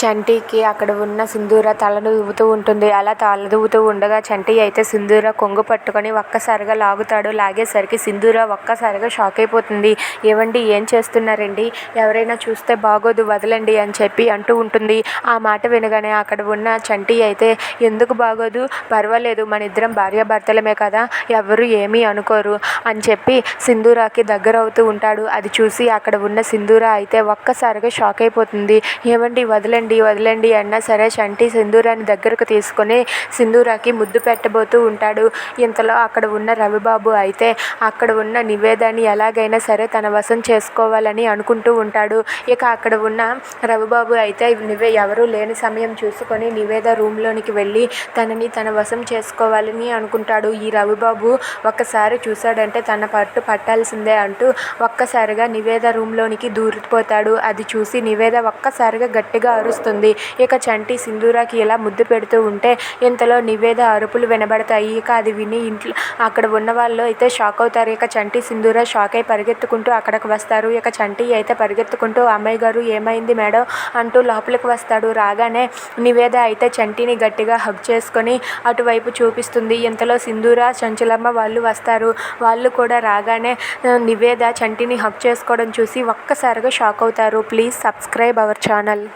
చంటికి అక్కడ ఉన్న సింధూర తలను దువ్వుతూ ఉంటుంది. అలా తల దువ్వుతూ ఉండగా చంటి అయితే సింధూర కొంగు పట్టుకొని ఒక్కసారిగా లాగుతాడు. లాగేసరికి సింధూర ఒక్కసారిగా షాక్ అయిపోతుంది. ఏవండి ఏం చేస్తున్నారండి? ఎవరైనా చూస్తే బాగోదు వదలండి అని చెప్పి అంటూ ఉంటుంది. ఆ మాట వినగానే అక్కడ ఉన్న చంటి అయితే ఎందుకు బాగోదు? పర్వాలేదు మన ఇద్దరం భార్యాభర్తలమే కదా ఎవరు ఏమీ అనుకోరు అని చెప్పి సింధూరాకి దగ్గర అవుతూ ఉంటాడు. అది చూసి అక్కడ ఉన్న సింధూర అయితే ఒక్కసారిగా షాక్ అయిపోతుంది. ఏవండి వదలండి వదలండి అన్నా సరే చంటి సింధూరాన్ని దగ్గరకు తీసుకొని సింధూరాకి ముద్దు పెట్టబోతూ ఉంటాడు. ఇంతలో అక్కడ ఉన్న రవిబాబు అయితే అక్కడ ఉన్న నివేదాన్ని ఎలాగైనా సరే తన వశం చేసుకోవాలని అనుకుంటూ ఉంటాడు. ఇక అక్కడ ఉన్న రవిబాబు అయితే నివే ఎవరూ లేని సమయం చూసుకొని నివేద రూమ్లోనికి వెళ్ళి తనని తన వశం చేసుకోవాలని అనుకుంటాడు. ఈ రవిబాబు ఒక్కసారి చూశాడంటే తన పట్టు పట్టాల్సిందే అంటూ ఒక్కసారిగా నివేద రూమ్లోనికి దూరిపోతాడు. అది చూసి నివేద ఒక్కసారిగా గట్టిగా అరుస్తుంది ఇక చంటి సింధూరాకి ఇలా ముద్దు పెడుతూ ఉంటే ఇంతలో నివేద అరుపులు వినబడతాయి. ఇక అది విని ఇంట్లో అక్కడ ఉన్న వాళ్ళు అయితే షాక్ అవుతారు. ఇక చంటి సింధూర షాక్ అయి పరిగెత్తుకుంటూ అక్కడికి వస్తారు. ఇక చంటి అయితే పరిగెత్తుకుంటూ అమ్మాయి గారు ఏమైంది మేడం? అంటూ లోపలికి వస్తాడు. రాగానే నివేద అయితే చంటిని గట్టిగా హగ్ చేసుకొని అటువైపు చూపిస్తుంది. ఇంతలో సింధూర చంచలమ్మ వాళ్ళు వస్తారు. వాళ్ళు కూడా రాగానే నివేద చంటిని హగ్ చేసుకోవడం చూసి ఒక్కసారిగా షాక్ అవుతారు. Please subscribe our channel.